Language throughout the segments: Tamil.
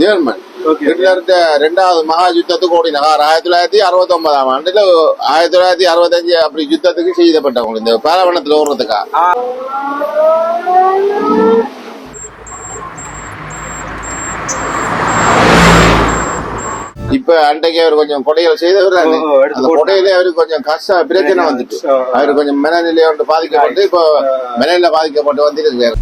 ஜெர்மன் ஹிட்லர்ட்ட ரெண்டாவது மகா யுத்தத்துக்கு ஓடினாங்க ஆயிரத்தி தொள்ளாயிரத்தி அறுபத்தி ஒன்பதாம் ஆண்டுல ஆயிரத்தி தொள்ளாயிரத்தி அறுபத்தஞ்சு அப்படி யுத்தத்துக்கு செய்தப்பட்டவங்க இந்த பாலவனத்துல ஓடுறதுக்கா? இப்ப அன்றைக்கு அவர் கொஞ்சம் கொடைகள் செய்தவர் அந்த. கொடையில அவருக்கு கொஞ்சம் கஷ்டம் பிரச்சனை வந்துட்டு. அவரு கொஞ்சம் மனநிலையை வந்து பாதிக்கப்பட்டு இப்போ மனநிலை பாதிக்கப்பட்டு வந்துருக்காரு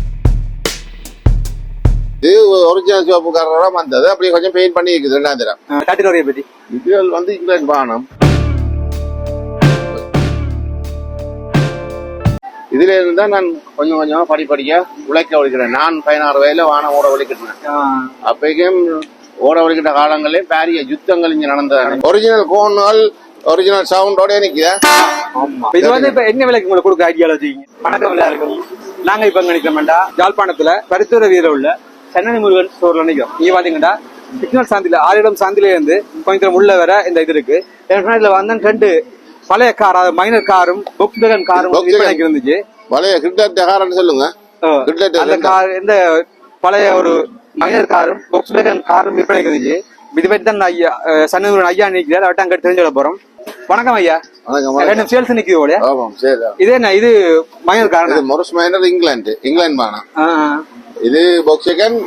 இது ஒரிஜினல் சிவப்புக்காரரோட வந்தது. அப்படி கொஞ்சம் பெயிண்ட் பண்ணி இருக்குது ரெண்டாம் தரம். காட்டினோரைய இதுகள் வந்து இங்கிலாந்து வானம். இதுல இருந்து நான் கொஞ்சம் கொஞ்சமா படிப்படியா உழைக்க ஒழிக்கிறேன். நான் பதினாறு வயதுல வானம் ஓட ஒழிக்கிறேன். அப்பைக்கும் ஓட ஒழிக்கிட்ட காலங்களிலே பாரிய யுத்தங்கள் இங்க நடந்தது. ஒரிஜினல் கோன்கள் ஒரிஜினல் சவுண்டோட நிக்குதா ஆமா. இது வந்து இப்ப என்ன விலைக்கு உங்களுக்கு கொடுக்க ஐடியால வச்சுக்கீங்க வணக்கம் நாங்க இப்ப எங்க நிக்கிறோம்டா யாழ்ப்பாணத்துல பரித்துறை வீர உள்ள சென்னை முருகன் ஸ்டோர்ல நிக்கிறோம் இங்க பாத்தீங்கன்னா சிக்னல் சாந்தில ஆயிரம் சாந்தில இருந்து கொஞ்சம் உள்ள வர இந்த இது இருக்கு. இதுல வந்து ரெண்டு பழைய கார் அதாவது மைனர் காரும் பொக்ஸ்வேகன் காரும் இருந்துச்சு வலைய கிட்ட காரன்னு சொல்லுங்க. அந்த. கார் இந்த பழைய ஒரு மைனர் காரும் பொக்ஸ்வேகன் காரும் விற்பனைக்கு இருந்துச்சு இது பற்றி தான் ஐயா சன்னூர் ஐயா நிற்கிறார் அவர்கிட்ட அங்க தெரிஞ்சு போறோம். வணக்கம் ஐயா. ரெண்டு சேல்ஸ் நிக்குது போல இது என்ன இது மைனர் கார் இது மொரஸ் மைனர் இங்கிலாந்து இங்கிலாந்து பானம் இது பொக்சகன்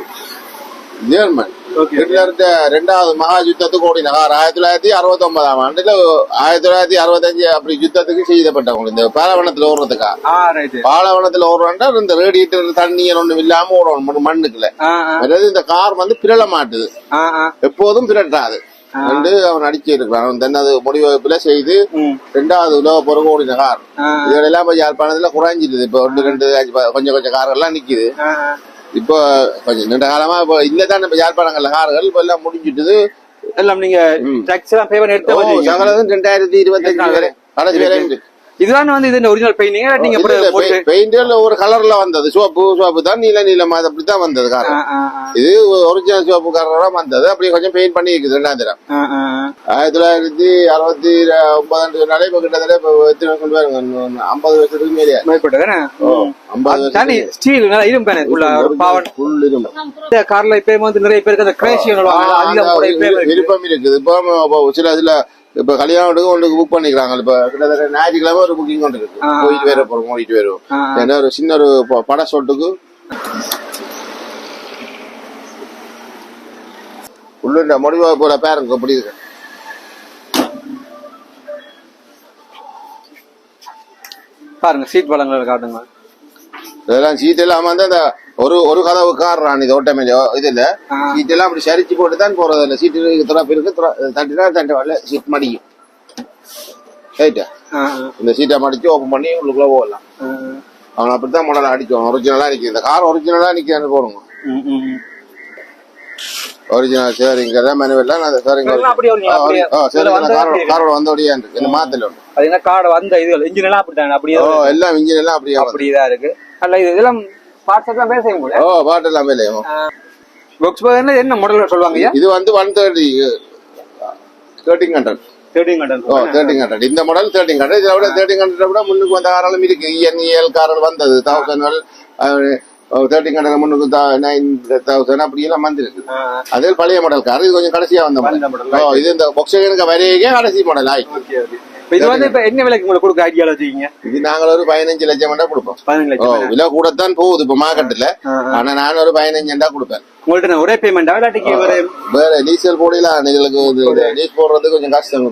ஜெர்மன் Okay. ஹிட்லர்ட்ட ரெண்டாவது மகா யுத்தத்துக்கு ஓடினாங்க ஆயிரத்தி தொள்ளாயிரத்தி அறுபத்தி ஒன்பதாம் ஆண்டுல ஆயிரத்தி தொள்ளாயிரத்தி அறுபத்தஞ்சு அப்படி யுத்தத்துக்கு செய்தப்பட்டவங்க. இந்த பாலவனத்துல ஓடுறதுக்கா? பாலவனத்துல ஓடுறாண்டா இந்த ரேடியேட்டர் தண்ணீர் ஒண்ணும் இல்லாம ஓடணும். மண்- மண்ணுக்குள்ள. அதாவது இந்த கார் வந்து பிறள மாட்டுது. எப்போதும் பிறட்டாது. என்று அவன் அடிச்சு இருக்கிறான் தன்னது முடிவகுப்புல செய்து ரெண்டாவது உலக பொருள் ஓடின கார். இதெல்லாம் யாழ்ப்பாணத்துல குறைஞ்சிடுது இப்ப ஒன்று ரெண்டு ப- கொஞ்சம் கொஞ்சம் கார்கள்லாம் நிக்குது. ஆ ஆ. இப்போ கொஞ்சம் நீண்ட காலமா இப்போ இல்லதான் நம்ம யாழ்ப்பாணங்கள்ல கார்கள் இப்ப எல்லாம் முடிஞ்சிட்டுது. எல்லாம் நீங்க டாக்ஸ் எல்லாம் பே பண்ணி எடுத்து ரெண்டாயிரத்தி இருபத்தஞ்சு வரை. கடைசி வரை. இதுதான் வந்து இது ஒரிஜினல் பெயிண்டிங் நீங்க பெயிண்ட் ஒரு கலர்ல வந்தது. சிவப்பு சிவப்பு தான் நீல நீளமா அது அப்படித்தான் வந்தது ஆ, கார் ஆ, ஆ. இது ஒரிஜினல் சிவப்பு கலரோட வந்தது. அப்படி கொஞ்சம் பெயிண்ட் பண்ணி இருக்குது ரெண்டாம் தரம். ஆயிரத்தி தொள்ளாயிரத்தி அறுபத்தி ஒன்பதாண்டு சொன்னாலே இப்ப கிட்டத்தட்ட இப்ப எத்தனை வருஷம் பாருங்க ஐம்பது வருஷத்துக்கு மேலே மேற்பட்டது என்ன? ஐம்பது தனி ஸ்டீல் இரும்பு கார்ல இப்ப வந்து நிறைய பேருக்கு அந்த கிரேஷியன் விருப்பம் இருக்குது. இப்போ சில இதுல இப்ப கல்யாணத்துக்கு ஒன்றுக்கு புக் பண்ணிக்கிறாங்க இப்ப கிட்டத்தட்ட ஞாயிற்றுக்கிழமை ஒரு புக்கிங் கொண்டு இருக்கு. போயிட்டு வேற போறோம் ஓடிட்டு வருவோம். ஏன்னா ஒரு சின்ன ஒரு பட சொட்டுக்கு உள்ள முடிவா போல பேருங்க அப்படி இருக்கு பாருங்க சீட் பழங்களை காட்டுங்க இதெல்லாம் சீட் எல்லாம் வந்து அந்த ஒரு ஒரு கதவு கார் ராணி இது இல்ல. ஆ. சீட் எல்லாம் அப்படி சரிச்சு போட்டு தான் போறது இல்ல. சீட்டு திறப்பு இருக்கு தட்டினா தட்டு வரல சீட் மடிக்கும். ரைட்டா? இந்த சீட்டை மடிச்சு ஓப்பன் பண்ணி உள்ளுக்குள்ள போகலாம். அவன் அப்படித்தான் மாடல் அடிச்சோம் ஒரிஜினலா நிக்குது இந்த கார் ஒரிஜினலா நிக்கிறான்னு போறோங்க ம், ம், ம். ஒரிஜினல் சரிங்க மேனுவல் நான் சரிங்க. இதுல காரோட வந்தோடய இருக்கு. இந்த மாத்தல உண்டு என்ன கார்டு வந்த இது இன்ஜின் எல்லாம் அப்படித்தான். அப்படியே எல்லாம் இன்ஜின் எல்லாம் அப்படியே வருது. அப்படிதான் இருக்கு. அல்ல இது இதெல்லாம் பார்ட்ஸ் எல்லாம் வேலை ஓ பாட்டு எல்லாம் வேலையும் பாக்ஸ் பகர்ல என்ன மாடல் சொல்லுவாங்க இது வந்து one thirty thirteen hundred thirteen oh thirteen hundred இந்த மாடல் தேர்ட்டின் ஹண்ட்ரட் இதை விட தேர்ட்டின் ஹண்ட்ரட் விட முன்னுக்கு வந்த காரணம் இருக்கு. E இஎன்இஎல் காரல் வந்தது. தௌசண்ட் தேர்ட்டின் ஹண்ட்ரட் முன்னுக்கு நைன் தௌசண்ட் அப்படி எல்லாம் வந்துருக்கு. அதே பழைய மாடல் கார் இது கொஞ்சம் கடைசியா வந்த மாடல் ஓ இது இந்த பொக்ஸகனுக்கு வரையே கடைசி மாடல் ஆயிடுச்சு இது வந்து இப்ப என்ன விலைக்கு உங்களுக்கு கொடுக்க ஐடியால வச்சுக்கீங்க இது நாங்கள் ஒரு பதினஞ்சு லட்சம் வேண்டா கொடுப்போம். பதினஞ்சு லட்சம் விலை போகுது இப்ப மார்க்கெட்ல. ஆனா நான் ஒரு பதினஞ்சு தான் கொடுப்பேன். உங்கள்ட்ட ஒரே பேமெண்டா இல்லாட்டிக்கு ஒரு வேற டீசல் போடலாம். இதுகளுக்கு இது லீஸ் போடுறது கொஞ்சம் கஷ்டம்.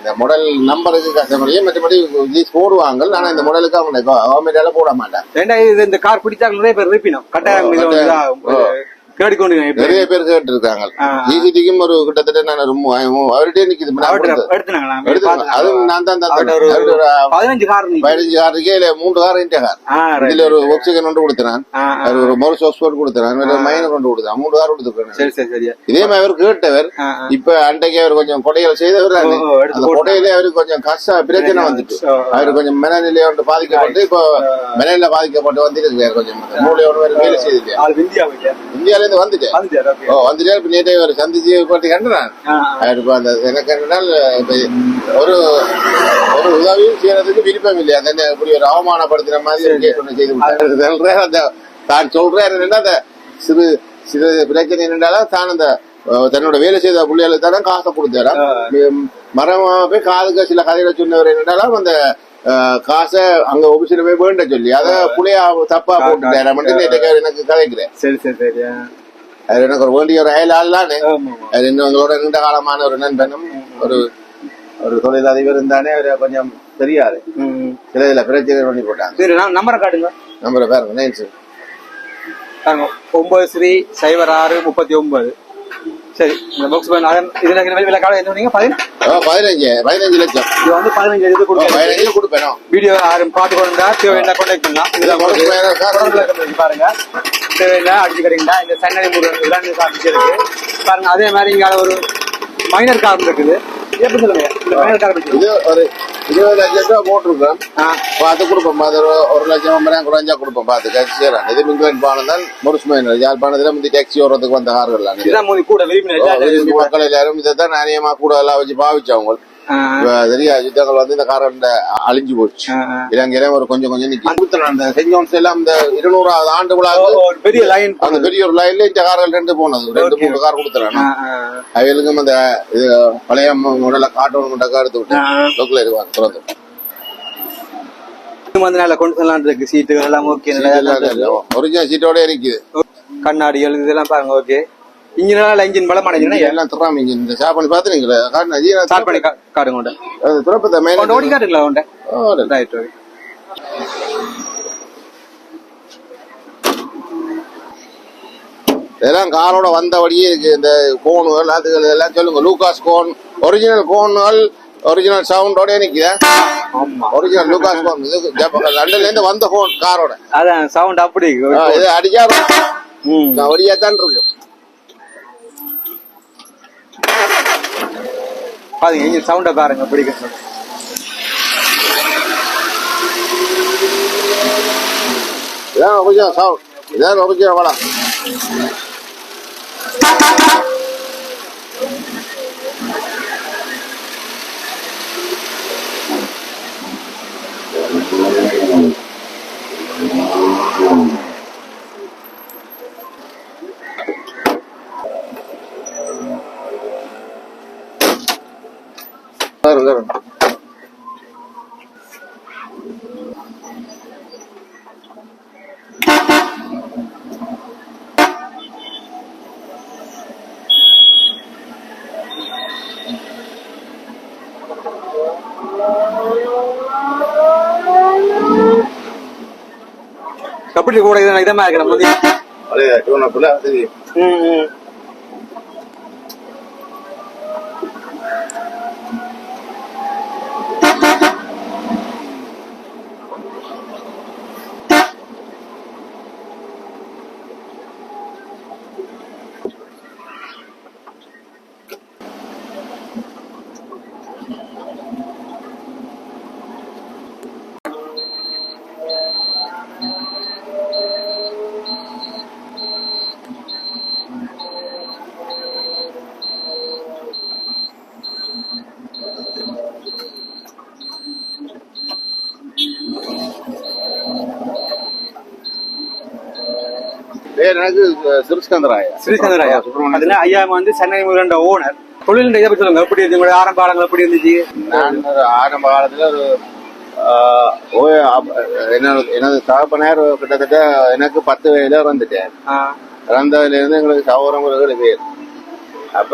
இந்த மாடல் நம்பருக்கு கஷ்டப்படியே மற்றபடி லீஸ் போடுவாங்க ஆனா இந்த மாடலுக்கு அவங்க கவர்மெண்டால போட ஏண்டா இது இந்த கார் பிடிச்சாங்க நிறைய பேர் இருப்பினோம் கட்டாயம் கேட்டுக்கொண்டு. நிறைய பேர் கேட்டு இருக்காங்க ஆ. ஜிசிடிக்கும் ஒரு கிட்டத்தட்ட நான் ஒரு மூ- அவர்கிட்டயே நிக்குது. இப்ப நான் தான் பதினஞ்சு கார் இருந்துச்சு. பதினஞ்சு காருக்கே இல்ல மூன்று கார் இந்த கார். இதுல ஒரு ஒக்சிஜன் ஒன்று கொடுத்தேன். ஒரு மொரஸ் ஆக்ஸ்போர்ட் கொடுத்தேன். ஒரு மைனர் கொண்டு கொடுத்தேன். மூன்று கார் கொடுத்துருக்கேன் இதே மாதிரி அவர் கேட்டவர். இப்ப அன்றைக்கு அவர் கொஞ்சம் கொடைகள் செய்தவர் அந்த கொடையில அவருக்கு கொஞ்சம் கஷ்டம் பிரச்சனை வந்துட்டு. அவர் கொஞ்சம் மனநிலையை வந்து பாதிக்கப்பட்டு இப்போ மனநிலை பாதிக்கப்பட்டு வந்துருக்காரு கொஞ்சம். மூளையோட வேலை செய்திருக்காரு ஆள் இந்தியா வைக்க. இந்தியால இருந்து வந்துட்டேன். ஓ வந்துட்டே இப்ப நேற்று ஒரு சந்திச்சு போட்டு. அவர் இப்ப அந்த எனக்கு என்னனால் இப்ப ஒரு ஒரு உதவியும் செய்யறதுக்கு விருப்பம் இல்லையா அந்த இப்படி ஒரு அவமானப்படுத்துற மாதிரி ஒரு கேஸ் ஒண்ணு செய்து. சொல்றேன் அந்த தான் சொல்றாரு என்னன்னா அந்த சிறு சில பிரச்சனை என்னடாலும் தான் அந்த தன்னோட வேலை செய்த பிள்ளைகளுக்கு தானே காசை கொடுத்தாரா? மரமா போய் காதுக்கு சில கதைகளை சொன்னவர் என்னடாலும் அந்த காசை அங்க ஆபீஸ்ல போய் வேண்ட சொல்லி அத புள்ளைய தப்பா போட்டுட்டாரு? மட்டும் எனக்கு கதைக்கிறேன் சரி சரி சரி ஆ. அது எனக்கு ஒரு வேண்டிய ஒரு அயல் ஆள் தானே. அது உங்களோட நீண்ட காலமான ஒரு நண்பனும் ஒரு ஒரு தொழிலதிபர் இருந்தானே அவரு கொஞ்சம் தெரியாது. சில இதுல பிரச்சனை பண்ணி போட்டாங்க. சரி நான் நம்பரை காட்டுங்க. நம்பரை பாருங்க நைன் சார். ஒன்பது ஸ்ரீ சைபர் ஆறு முப்பத்தி ஒன்பது. சரி இந்த பாக்ஸ் இதுல இருக்கிற விலை காலம் என்ன நீங்க பதினஞ்சு? பதினஞ்சு லட்சம். இது வந்து பதினஞ்சு இது கொடுங்க. பதினஞ்சு கொடுப்பேன் வீடியோ யாரும் பார்த்து கொண்டா தேவையான கான்டாக்ட் பண்ணலாம் இதுல பாருங்க. தேவையில்ல அடிச்சு கிடைக்கா இந்த சென்னை முருகன் விளையாண்டு சாப்பிட்டு இருக்கு. பாருங்க அதே மாதிரி இங்க ஒரு மைனர் கார் இருக்குது. எப்படி சொல்லுங்க? இது ஒரு இருபது லட்சம் ரூபா போட்டிருக்கோம். பார்த்து கொடுப்போம். அது ஒரு லட்சம் ஐம்பதாயிரம் குறைஞ்சா கொடுப்போம். பார்த்து டேக்ஸி இது மிங்கன் பானம் தான். முருசுமையின் யாழ்ப்பாணத்துல முந்தி டேக்ஸி ஓடுறதுக்கு வந்த கார்கள் மக்கள் எல்லாரும் இதை தான் நாணயமா கூட எல்லாம் வச்சு பாவிச்சவங்க. தெரியா யுத்தங்கள் வந்து இந்த காரம் அழிஞ்சு போச்சு. இலங்கையில ஒரு கொஞ்சம் கொஞ்சம் அந்த செஞ்சோன்ஸ் எல்லாம் இந்த இருநூறாவது ஆண்டு விழா ஒரு பெரிய லைன் அந்த பெரிய ஒரு லைன்ல இந்த கார்கள் ரெண்டு போனது. ரெண்டு மூணு கார் கொடுத்துறாங்க. அவைகளுக்கும் அந்த இது பழைய முடல காட்டணும் டக்கா எடுத்து விட்டு லோக்கல் இருவாங்க திறந்து. வந்து நல்லா கொண்டு செல்லலாம் இருக்கு. சீட்டு எல்லாம் ஓகே ஒரிஜினல் சீட்டோட இருக்குது. கண்ணாடிகள் இதெல்லாம் பாருங்க ஓகே. இன்ஜின் நல்லா இன்ஜின் பலமான இன்ஜின் எல்லாம் திறாம இங்க இந்த ஷாப் பாத்துறீங்களா? ஸ்டார்ட் பண்ணி காட்டுங்க உண்ட திறப்பத்தை கொண்டு ஓடி காட்டுங்களா உண்ட மேல ரைட் ஓகே இதெல்லாம் காரோட வந்தபடியே இருக்கு. இந்த கோனுகள் அதுகள் எல்லாம் சொல்லுங்க. லூகாஸ் கோன் ஒரிஜினல் கோன்கள் ஒரிஜினல் சவுண்டோட நிக்குதா? ஆமா. ஒரிஜினல் லூகாஸ் கோன் இது லண்டன்ல இருந்து வந்த கோன் காரோட. அதான் சவுண்ட் அப்படி இது ம். வழியா தான் இருக்கு பாருங்க இன்ஜின் சவுண்ட பாருங்க பிடிக்கும் இதான் ஒரிஜினல் சவுண்ட் இதான் ஒரிஜினல் வளம் பாருங்க கப்படி கூட இது இதமா இருக்கு நம்ம வந்து பேர் எனக்கு சிறுஸ்கந்தராயா ஸ்ரீசந்திர ஐயா சுப்பிரமணியம் ஐயா வந்து சென்னை முருகன் ஓனர். தொழில் இதை பத்தி சொல்லுங்க. எப்படி இருந்துச்சு உங்களுடைய ஆரம்ப காலங்கள் எப்படி இருந்துச்சு? நான் ஒரு ஆரம்ப காலத்துல ஒரு எனது தகப்பனார் கிட்டத்தட்ட எனக்கு பத்து வயதுல வந்துட்டேன் ஆ, இறந்ததுல இருந்து எங்களுக்கு சௌரம் ஒரு பேர். அப்ப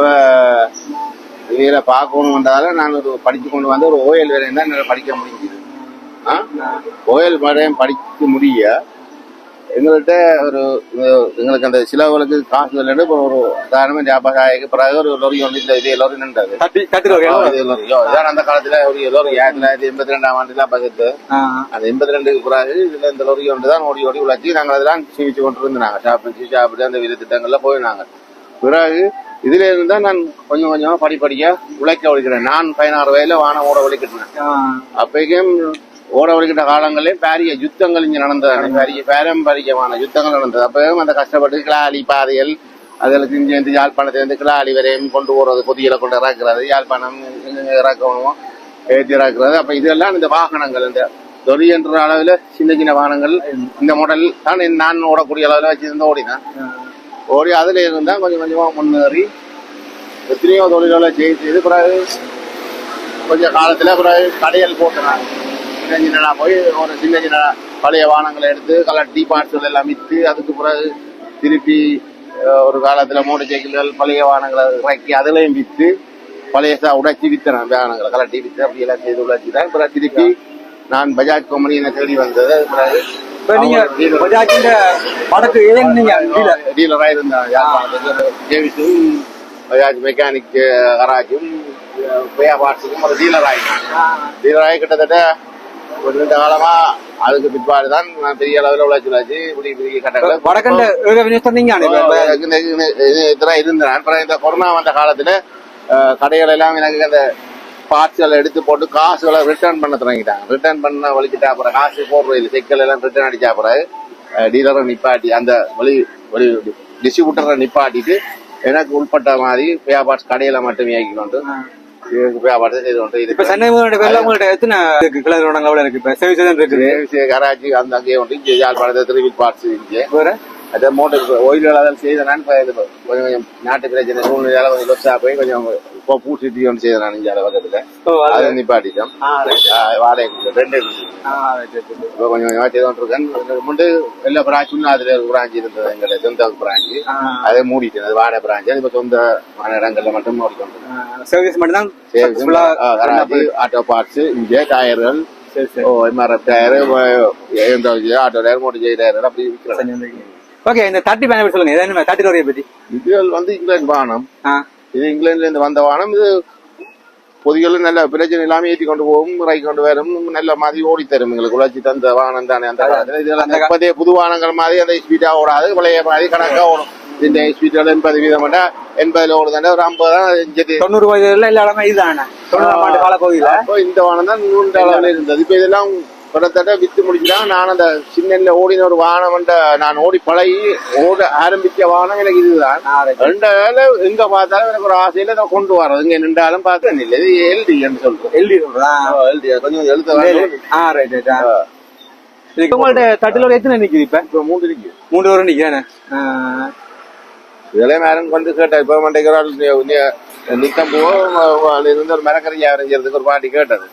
இதில் பார்க்கணுன்றதால நான் ஒரு படிச்சு கொண்டு வந்து ஒரு ஓயல் வரையும் தான் என்னால படிக்க முடிஞ்சுது. ஓயல் வரையும் படிக்க முடிய எங்கள்கிட்ட ஒரு எங்களுக்கு அந்த சிலவுகளுக்கு காசு இல்லைன்னு ஒரு உதாரணமே ஜாபகாய்க்கு பிறகு ஒரு லொரி ஒன்று இந்த இதே லொரி நின்றது இதான் அந்த காலத்துல ஒரு லொரி ஆயிரத்தி தொள்ளாயிரத்தி எண்பத்தி ரெண்டாம் ஆண்டுல பகிர்ந்து அந்த எண்பத்தி ரெண்டுக்கு பிறகு இதுல இந்த லொரி ஒன்று தான் ஓடி ஓடி உழைச்சி நாங்கள் அதெல்லாம் சீவிச்சு கொண்டு இருந்தாங்க சாப்பிட்டு சாப்பிட்டு அந்த வித திட்டங்கள்ல போயினாங்க பிறகு இதுல இருந்தா நான் கொஞ்சம் கொஞ்சமா படிப்படியா உழைக்க ஒழிக்கிறேன். நான் பதினாறு வயதுல வானம் ஓட ஒழிக்கிட்டேன் அப்பைக்கும் ஓட ஒழிக்கிட்ட காலங்களே பாரிய யுத்தங்கள் இங்க நடந்தது. பாரிய பாரம்பரியமான யுத்தங்கள் நடந்தது. அப்பவும் அந்த கஷ்டப்பட்டு கிளாலி பாதைகள் அதுகளுக்கு இங்க இருந்து யாழ்ப்பாணத்திலிருந்து கிளாலி வரையும் கொண்டு போறது பொதியில கொண்டு இறக்குறது யாழ்ப்பாணம் இறக்கணும் ஏற்றி இறக்குறது. அப்ப இதெல்லாம் இந்த வாகனங்கள் இந்த தொழி என்ற அளவுல சின்ன சின்ன வாகனங்கள் இந்த மாடல் தான் நான் ஓடக்கூடிய அளவுல வச்சிருந்து ஓடினேன் ஓடி அதுல இருந்தா கொஞ்சம் கொஞ்சமா முன்னேறி எத்தனையோ தொழில்களை செய்து பிறகு கொஞ்சம் காலத்துல பிறகு கடையல் போட்டுறாங்க சின்ன சின்ன போய் ஒரு சின்ன சின்ன பழைய வாகனங்களை எடுத்து கலர் டீ பார்ட்ஸ்கள் எல்லாம் விற்று அதுக்கு பிறகு திருப்பி ஒரு காலத்துல மோட்டர் சைக்கிள்கள் பழைய வாகனங்களை இறக்கி அதுலயும் விற்று பழைய சா- உடைச்சி வித்துறேன் வாகனங்களை கலட்டி வித்து அப்படி எல்லாம் செய்து உழைச்சி தான் பிறகு திருப்பி நான் பஜாஜ் கம்பெனியை தேடி வந்தது. பிறகு டீலராக இருந்தான் ஜேவிஸும் பஜாஜ் மெக்கானிக் கராஜும் பார்ட்ஸுக்கும் ஒரு டீலர் ஆகிட்டேன் டீலர் ஆகி கிட்டத்தட்ட ஒரு ரெண்டு காலமா அதுக்கு பிற்பாடு தான் பெரிய அளவில் உழைச்சி உழைச்சி இப்படி பெரிய கட்டங்களை வடக்கண்ட இதெல்லாம் இருந்தேன். அப்புறம் இந்த கொரோனா வந்த காலத்துல கடைகள் எல்லாம் எனக்கு அந்த பார்ட்ஸ்களை எடுத்து போட்டு காசுகளை ரிட்டர்ன் பண்ண தொடங்கிட்டாங்க. ரிட்டர்ன் பண்ண வலிக்கிட்டா அப்புறம் காசு போடுறது இல்லை செக்கல் எல்லாம் ரிட்டர்ன் அடிச்சா பிறகு டீலரை நிப்பாட்டி அந்த வழி வழி டிஸ்ட்ரிபியூட்டரை நிப்பாட்டிட்டு எனக்கு உள்பட்ட மாதிரி வியாபாரம் கடையில மட்டும் இயக்கி இதுக்கு செய்து கொண்டு இப்ப சென்னை முதலீடு பேர்ல உங்கள்ட்ட எத்தனை இருக்கு? இப்ப சேவை செய்து இருக்குது. கராச்சி அந்த அங்கேயே உண்டு. இங்கே யாழ்ப்பாணத்தை திருவில் பார்ட்ஸ் இங்கே. வேற? அதே செய்தனான்னு இப்ப இது கொஞ்சம் கொஞ்சம் நாட்டு பிரச்சனை சூழ்நிலையால கொஞ்சம் லொச்சா போய் கொஞ்சம் இப்போ பூசிட்டு ஒன்று செய்தனான் இங்கே பக்கத்துல அது நிப்பாட்டிட்டோம் வாடகை கொடுத்து ரெண்டு right. இப்போ கொஞ்சம் கொஞ்சமாக செய்து கொண்டிருக்கேன் முண்டு எல்லா பிரான்ச் இன்னும் அதுல ஒரு பிரான்ச் இருந்தது எங்களுடைய சொந்த பிரான்ச் ஆ, அதை மூடிட்டேன் அது வாடகை பிரான்ச் அது இப்போ சொந்தமான இடங்கள்ல மட்டும் ஆ, சர்வீஸ் மட்டும் தான் ஆட்டோ பார்ட்ஸ் இங்கே டயர்கள் சரி சரி ஓ MRF tyre auto tyre motor Jai tyre அப்படி விற்கிறேன் ஓகே இந்த தட்டி பேனை சொல்லுங்க தட்டி லோரியை பத்தி இதுகள் வந்து இங்கிலாந்து வாகனம் இது இங்கிலாந்துல இருந்து வந்த வாகனம் இது பொதிகளும் நல்ல பிரச்சனை இல்லாம ஏற்றி கொண்டு போகும் ரை கொண்டு வரும் நல்ல மாதிரி ஓடி தரும் எங்களுக்கு உழைச்சி தந்த வாகனம் தானே. அந்த காலத்துல இதெல்லாம் இப்போதைய புது வாகனங்கள் மாதிரி அந்த ஸ்பீடா ஓடாது பழைய மாதிரி கணக்கா ஓடும். இந்த ஸ்பீட்ல எண்பது வீதம் மட்டும் எண்பதுல ஓடுதாண்டா ஒரு ஐம்பது தான் தொண்ணூறு வயதுல எல்லா இடமே இதுதானே? தொண்ணூறாம் ஆண்டு காலப்பகுதியில? அப்போ இந்த வாகனம் தான் நூறு அளவுல இருந்தது. இப்ப இதெல்லாம் கிட்டத்தட்ட வித்து முடிச்சுட்டாங்க நான் அந்த சின்ன ஓடின ஒரு வாகனம் வந்து நான் ஓடி பழகி ஓட ஆரம்பிச்ச வாகனம் எனக்கு இதுதான். ரெண்டு வேலை எங்க பார்த்தாலும் எனக்கு ஒரு ஆசையில நான் கொண்டு வரோம் இங்க நின்றாலும் பார்த்தேன் இல்லை. இது எல்டி என்று சொல்றேன் சொல்றா எல்டி கொஞ்சம் எழுத்த உங்கள்ட்ட தட்டி லோரி எத்தனை நிக்குது இப்ப? இப்ப மூன்று இருக்கு மூணு வரும் நிக்கிறேன் இதெல்லாம் மேரம் வந்து கேட்டேன் இப்ப மண்டைக்கிறாள் நித்தம் போவோ இருந்து ஒரு மரக்கறி செய்யறதுக்கு ஒரு பாட்டி கேட்டது.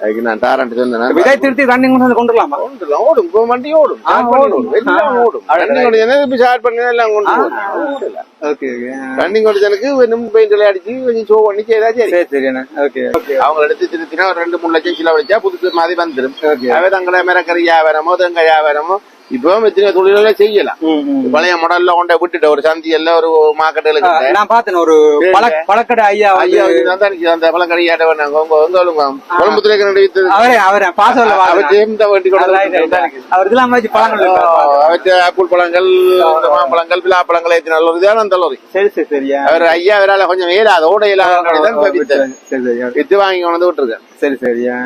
அதுக்கு நான் தாரண்ட் சொன்னேன் விதை திருத்தி ரன்னிங் கொண்டு வரலாமா ஓடும் ஓடும் வண்டி ஓடும். ஓடும். எல்லாம் ஓடும். ரன்னிங் ஓடிச்சனக்கு இப்போ ஸ்டார்ட் பண்ணி எல்லாம் கொண்டு ஓடும். Okay okay. ரன்னிங் ஓடிச்சனுக்கு இன்னும் பெயிண்ட் அடிச்சு கொஞ்சம் ஷோ பண்ணி செய்தா சரி. சரி சரி அண்ணா. Okay okay. அவங்க எடுத்து திருத்தினா ஒரு ரெண்டு மூணு லட்சம் கிலோ வச்சா புதுசு மாதிரி வந்துடும் அவை தங்களை மிரக்கறி வியாபாரமோ தெங்க வியாபாரமோ இப்போ எத்தனை தொழில்களை செய்யலாம் ம் ம். பழைய மாடல்ல கொண்ட விட்டுட்டு ஒரு சந்தி எல்லாம் ஒரு மார்க்கெட்டுகளுக்கு நான் பார்த்தேன் ஒரு பழ பழக்கடை ஐயா ஐயா தான் அந்த பழக்கறி ஆட்ட வேணாங்க. உங்க உங்க ரெண்டு வித்து அவரே அவரே பாசல்ல அவர் ஜெயம் தான் வண்டி. அவர் இதெல்லாம் வச்சு பழங்கள். அவற்றை ஆப்பிள் பழங்கள் மாம்பழங்கள் பிலாப்பழங்கள் ஏற்றி நல்ல ஒரு அந்த லோரி சரி சரி சரியா அவர் ஐயா அவரால கொஞ்சம் ஏறாது ஓட இல்லாத வித்து வாங்கி கொண்டு வந்து விட்டுருக்கேன் சரி சரியா